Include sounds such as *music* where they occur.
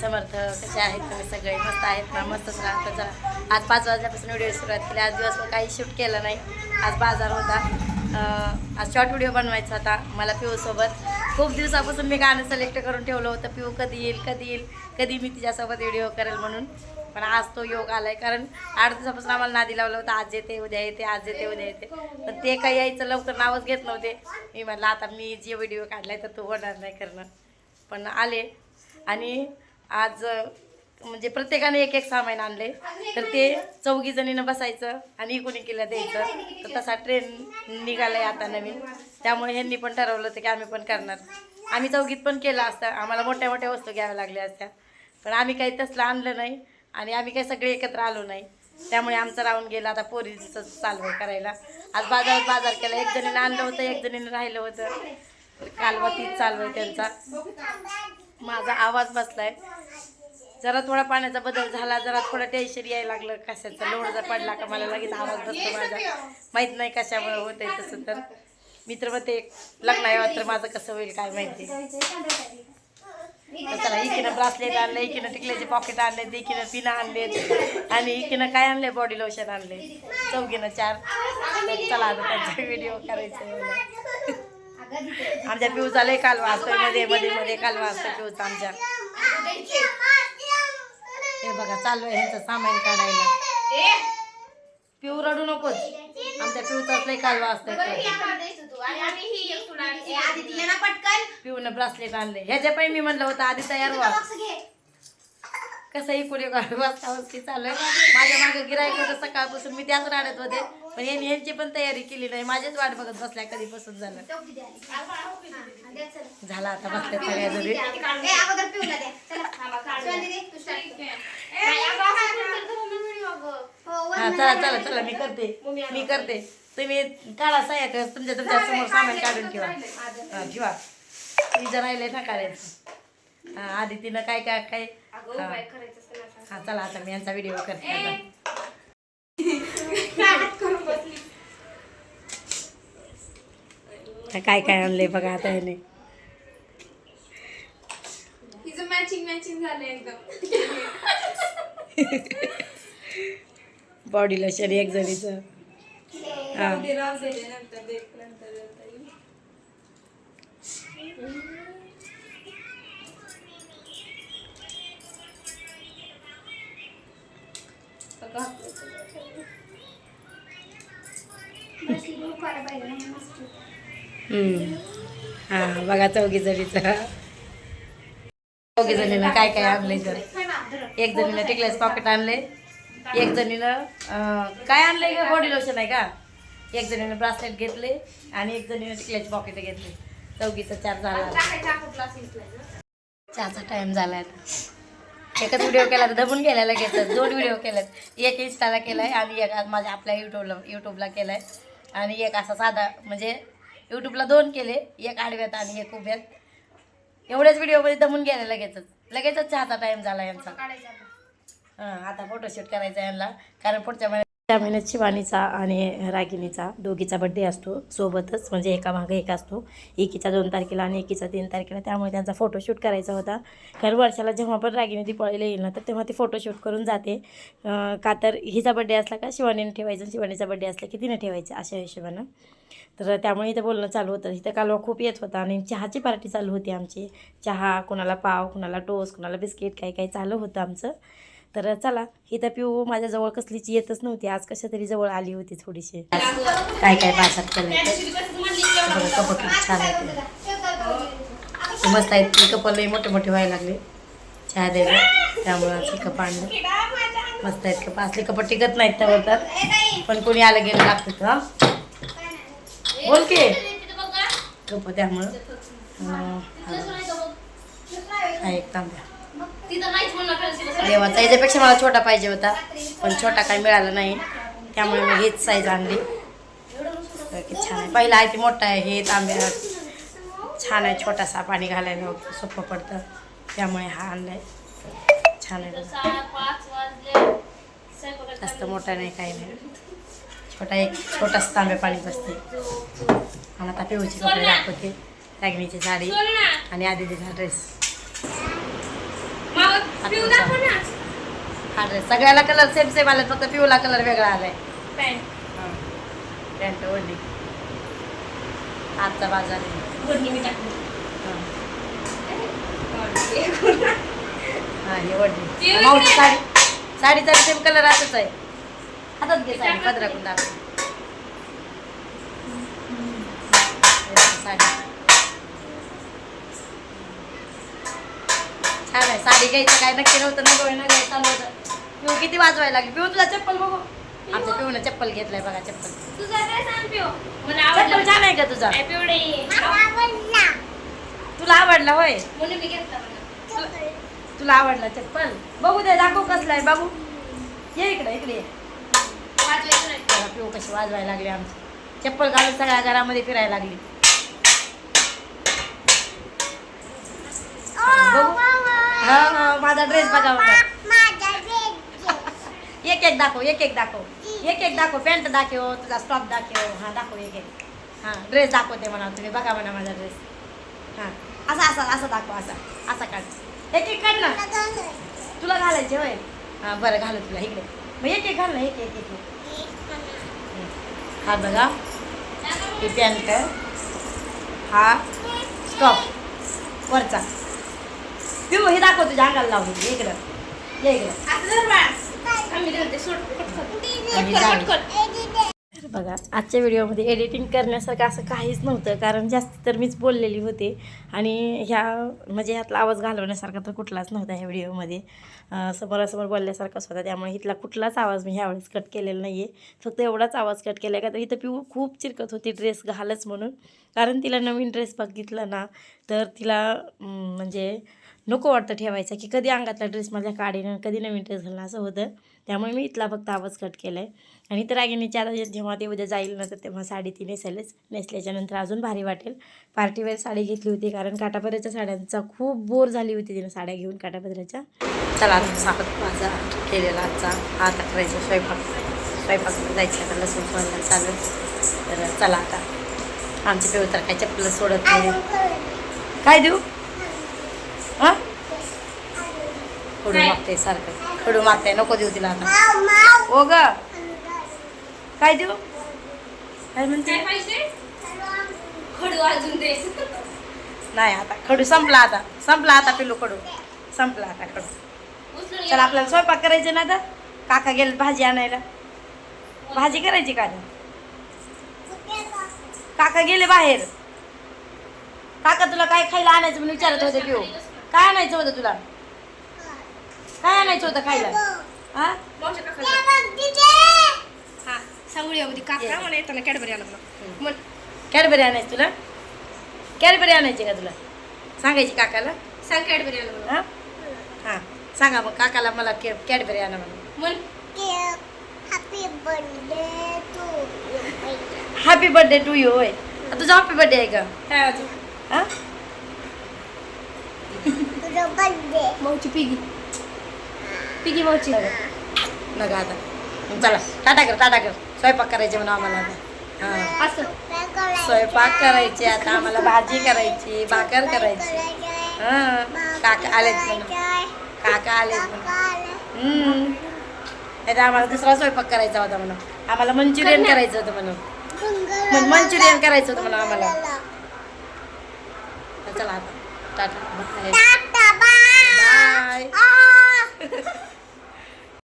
समर्थ कसे आहेत तुम्ही सगळे? मस्त आहेत ना? मस्तच राहता जरा. आज पाच वाजल्यापासून व्हिडिओ सुरुवात केली. आज दिवस काही शूट केलं नाही. आज बाजार होता. आज शॉर्ट व्हिडिओ बनवायचा होता मला पिऊसोबत खूप दिवसापासून मी गाणं सिलेक्ट करून ठेवलं होतं. पिऊ कधी येईल कधी येईल कधी मी तिच्यासोबत व्हिडिओ करेल म्हणून. पण आज तो योग आलाय. कारण आठ दिवसापासून आम्हाला नादी लावलं होतं. आज येते उद्या येते आज येते उद्या येते. पण ते काही यायचं लवकर नावच घेत नव्हते. मी म्हटलं आता मी जे व्हिडिओ काढलाय तर तो होणार नाही करणं पण आले. आणि आज म्हणजे प्रत्येकाने एक एक सामान आणले. तर ते चौघी जणीनं बसायचं आणि इकडून इकडला द्यायचं. तर तसा ट्रेन निघालाय आता नवीन. त्यामुळे ह्यांनी पण ठरवलं होतं की आम्ही पण करणार. आम्ही चौघीत पण केलं असतं. आम्हाला मोठ्या मोठ्या वस्तू घ्याव्या लागल्या असत्या. पण आम्ही काही तसलं आणलं नाही आणि आम्ही काही सगळे एकत्र आलो नाही. त्यामुळे आमचं राहून गेलं आता पोरीचं चालू आहे करायला. आज बाजारात बाजार केला. एक जणीनं आणलं होतं एक जणीनं राहिलं होतं. कालवा तीच चालू आहे त्यांचा. माझा आवाज बसलाय. जरा थोडा पाण्याचा बदल झाला जरा थोडं टेन्शन यायला लागलं. कशाचा लोड जर पडला का मला लगेच आवाज बसतो माझा. माहीत नाही कशामुळे होत आहे तसं तर. मित्र मग ते लग्न आहे तर माझं कसं होईल काय माहिती. तर इकीनं ब्रासलेट आणलं इकीनं टिकल्याचे पॉकेट आणले इकीनं पिनं आणलेत आणि इकीनं काय आणले? बॉडी लोशन आणले. चौघीनं चार. चला आता त्यांचा व्हिडिओ करायचा आहे. आमच्या पिऊचा लय कालवा असतोयमध्ये मध्ये मध्ये कालवा असतोय पिऊचा आमच्या. हे बघा चालू आहे ह्यांचं सामान काढायला. पिऊ रडू नकोच आमच्या पिऊचाच लय कालवा असतोय पिऊनं ब्रासलेट आणले. ह्याच्या पण मी म्हणलं होतं आधी तयार व्हा. कसंही कुणी वाजता की चालू आहे. माझ्या मागे गिरायक होतं सकाळपासून मी त्याच राहत होते. पण यांनी यांची पण तयारी केली नाही. माझीच वाट बघत बसल्या कधीपासून झालं. झाला आता बसल्या सगळ्या जरी हा चला चला चला मी करते. मी करते. तुम्ही काढा सह्या तुमच्या तुमच्यासमोर सामान काढून ठेवा. हा, ठेवा. मी जर राहिले ना काढायचं हा आधी तिनं काय काय? काय हा. हा चला आता मी यांचा व्हिडिओ करते आता काय काय आणले बघा आता याने हिचं मॅचिंग मॅचिंग झालं एकदम. बॉडी लोशन एक जणीचं. हा. हां बघा चौघी जणीचं चौघी जणीनं काय काय आणले तर एक जणीनं टिकलेस पॉकेट आणले एक जणीनं काय आणलंय का बॉडी लोशन आहे का? एक जणीनं ब्रासलेट घेतले आणि एक जणीनं टिकल्याचे पॉकेट घेतले चौघीचं चार झाला. चहाचा टाइम झाला आता. एकच व्हिडिओ केला तर दबून गेला लगेच. दोन व्हिडिओ केलेत. एक इन्स्टाला आहे आणि एक आज माझ्या आपल्या युट्यूबला युट्यूबला आहे आणि एक असा साधा म्हणजे युट्यूबला दोन केले. एक आडव्यात आणि एक उभ्यात. एवढ्याच व्हिडिओमध्ये दमून गेले लगेचच. लगेचच चहाचा टाइम झाला यांचा. हां आता फोटोशूट करायचा यांना. कारण पुढच्या महिन्यात त्या महिन्यात शिवानीचा आणि रागिनीचा दोघीचा बड्डे असतो. सोबतच म्हणजे एका मागे एक असतो. एकीचा दोन तारखेला आणि एकीचा तीन तारखेला. त्यामुळे त्यांचा फोटोशूट करायचा होता. कारण वर्षाला जेव्हा पण रागिनी दिपाळीला येईल ना तर तेव्हा ती फोटोशूट करून जाते. का तर हिचा बड्डे असला का शिवानीने ठेवायचं शिवानीचा बड्डे असला की तिने ठेवायचं अशा हिशोबानं. तर त्यामुळे इथं बोलणं चालू होतं. इथं कालवा खूप येत होता आणि चहाची पार्टी चालू होती आमची. चहा कुणाला पाव कुणाला टोस्ट कुणाला बिस्किट काही काही चालू होतं आमचं. तर चला इथं पिऊ माझ्याजवळ कसलीच येतच नव्हती. आज कशा तरी जवळ आली होती थोडीशी. काय काय पासात कप खूप छान आहे मस्त आहेत. ती कप मोठे मोठे व्हायला लागले. चहा द्यायला. त्यामुळं असं कप आणलं. मस्त आहेत कप. असले कप टिकत नाहीत त्यावर तर. पण कोणी आलं गेलं लागतं हा? बोल की. कप त्यामुळं हा. एक तांब्या देवाचा याच्यापेक्षा मला छोटा पाहिजे होता पण छोटा काही मिळाला नाही. त्यामुळे मी हेच साईज आणली. छान आहे. पहिला आहे ती मोठा आहे हे तांब्या छान आहे छोटासा पाणी घालायला सोपं पडतं. त्यामुळे हा आणलाय. छान आहे. जास्त मोठा नाही काही नाही. छोटा एक छोटासा तांब्या पाणी बसते. आणि आता पिऊची कपडे दाखवते. रागिणीची साडी आणि आदितीचा ड्रेस हा ड्रेस सगळ्याला कलर सेम सेम आले फक्त पिवला कलर वेगळा आलाय. पॅन्ट ओढली आजचा बाजार. ओढणी हा. ओढणी. हा पिवळी मावशी. साडी. साडीचा सेम कलर असंच आहे. हातात घे साडी पदराकडून दाखव. साडी. आहे साडी घ्यायचं काय? नक्की नव्हतं ना डोळे ना घ्यायचं होतं. पिऊ किती वाजवायला लागली? पिऊ तुझा चप्पल बघू. आमच्या पिऊनं चप्पल घेतलाय बघा चप्पल. तुझा पिऊ. मला चप्पल छान आहे का तुझा? तुला आवडला होय? म्हणून मी घेतला मला. तुला- तुला आवडला चप्पल? बघू दे दाखव कसला आहे बघू. ये इकडे इकडे पिऊ कशी वाजवायला लागली आमची. चप्पल घालून सगळ्या घरामध्ये फिरायला लागली. बघू. हा हा माझा ड्रेस बघा बघा. एक एक दाखव एक एक दाखव. एक एक दाखव पॅन्ट दाखव तुझा स्टॉप दाखव हा दाखव एक एक. हां ड्रेस दाखवते म्हणा तुम्ही बघा म्हणा माझा ड्रेस हां असा असा असा दाखव असा असा काढ. एक एक काढ ना. तुला घालायचे होय. हां बरं घालू तुला इकडे. मग एक एक घाल ना एक एक एक एक. हा बघा. ही पॅन्ट हा स्टॉप वरचा. पिऊ हे दाखव तुझ्या अंगाला लावून इकडं. ये इकडं. बघा आजच्या व्हिडिओमध्ये एडिटिंग करण्यासारखं असं काहीच नव्हतं कारण जास्त तर मीच बोललेली होते. आणि ह्या म्हणजे ह्यातला आवाज घालवण्यासारखा तर कुठलाच नव्हता ह्या व्हिडिओमध्ये. समोरासमोर बोलल्यासारखाच होता. त्यामुळे इथला कुठलाच आवाज मी ह्यावेळेस कट केलेला नाही आहे फक्त एवढाच आवाज कट केला आहे का तर इथं पिऊ खूप चिरकत होती ड्रेस घालच म्हणून. कारण तिला नवीन ड्रेस बघितला ना तर तिला म्हणजे नको वाटतं ठेवायचं की कधी अंगातला ड्रेस माझ्या काढीन कधी नवीन ड्रेस घालणं असं होतं. त्यामुळे मी इथला फक्त आवाज कट केला आहे आणि तर रागिनीच्या आता जेव्हा ते उद्या जाईल ना तर तेव्हा साडी ती नेसेलच. नेसल्याच्यानंतर अजून भारी वाटेल. पार्टीवेअर साडी घेतली होती कारण काटापदराच्या साड्यांचा खूप बोर झाली होती तिने साड्या घेऊन काटापदराच्या. चला साखर माझा केलेला आजचा आता करायचा स्वयंपाक. स्वयंपाक जायचं आता लसूण सोडायला चालू तर चला आता. आमचे पेव तर काय चप्पल सोडत नाही. काय देऊ? हां? खडू? मागते सारखं. खडू मागते नको देऊ तिला आता. ओ ग. काय देऊ? काय म्हणते? खडू अजून दे. नाही आता. खडू संपला आता. संपला आता पिलू खडू. संपला आता खडू. चल आपल्याला स्वयंपाक करायचे ना तर काका गेले भाजी आणायला. भाजी करायची का? काका गेले बाहेर? काका तुला काय खायला आणायचं म्हणून विचारत होते पिऊ काय आणायचं होतं तुला? काय आणायचं होतं खायला? हा मावशी काका हा सांगूयामध्ये काका मला येताना कॅडबरी आला मला म्हण कॅडबरी आणायची तुला? कॅडबरी आणायची का तुला? सांगायची काकाला? सांग कॅडबरी आला मला हां? हां. सांगा मग काकाला मला कॅ कॅडबरी आणा म्हणून. म्हण हॅपी बर्थडे टू यू होय. तुझा हॅपी बर्थडे आहे का काय हां मावची पिगी पिगी मावची नका आता मग चला टाटा कर टाटा कर स्वयंपाक करायचे म्हणून आम्हाला आता हां असं स्वयंपाक करायचे आता आम्हाला भाजी करायची भाकर करायची हां काका आलेत म्हणून काका आलेत म्हणून हम्म. नाही तर आम्हाला दुसरा स्वयंपाक करायचा होता म्हणून आम्हाला मंचुरियन करायचं होतं म्हणून मग मंचुरियन करायचं होतं म्हणून आम्हाला. चला आता. टाटा. बाय. *laughs* *laughs*